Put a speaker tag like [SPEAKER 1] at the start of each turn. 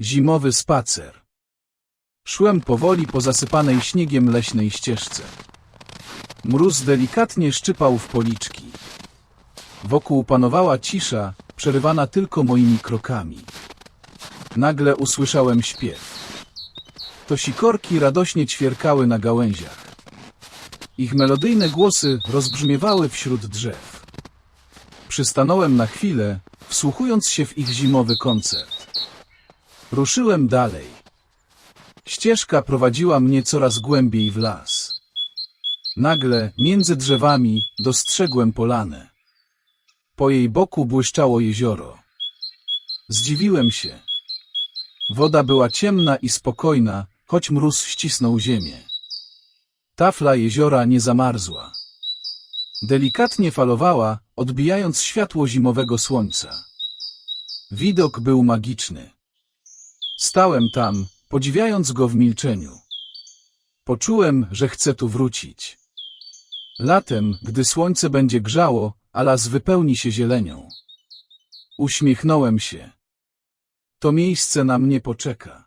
[SPEAKER 1] Zimowy spacer. Szłem powoli po zasypanej śniegiem leśnej ścieżce. Mróz delikatnie szczypał w policzki. Wokół panowała cisza, przerywana tylko moimi krokami. Nagle usłyszałem śpiew. To sikorki radośnie ćwierkały na gałęziach. Ich melodyjne głosy rozbrzmiewały wśród drzew. Przystanąłem na chwilę, wsłuchując się w ich zimowy koncert. Ruszyłem dalej. Ścieżka prowadziła mnie coraz głębiej w las. Nagle, między drzewami, dostrzegłem polanę. Po jej boku błyszczało jezioro. Zdziwiłem się. Woda była ciemna i spokojna, choć mróz ścisnął ziemię. Tafla jeziora nie zamarzła. Delikatnie falowała, odbijając światło zimowego słońca. Widok był magiczny. Stałem tam, podziwiając go w milczeniu. Poczułem, że chcę tu wrócić. Latem, gdy słońce będzie grzało, a las wypełni się zielenią. Uśmiechnąłem się. To miejsce na mnie poczeka.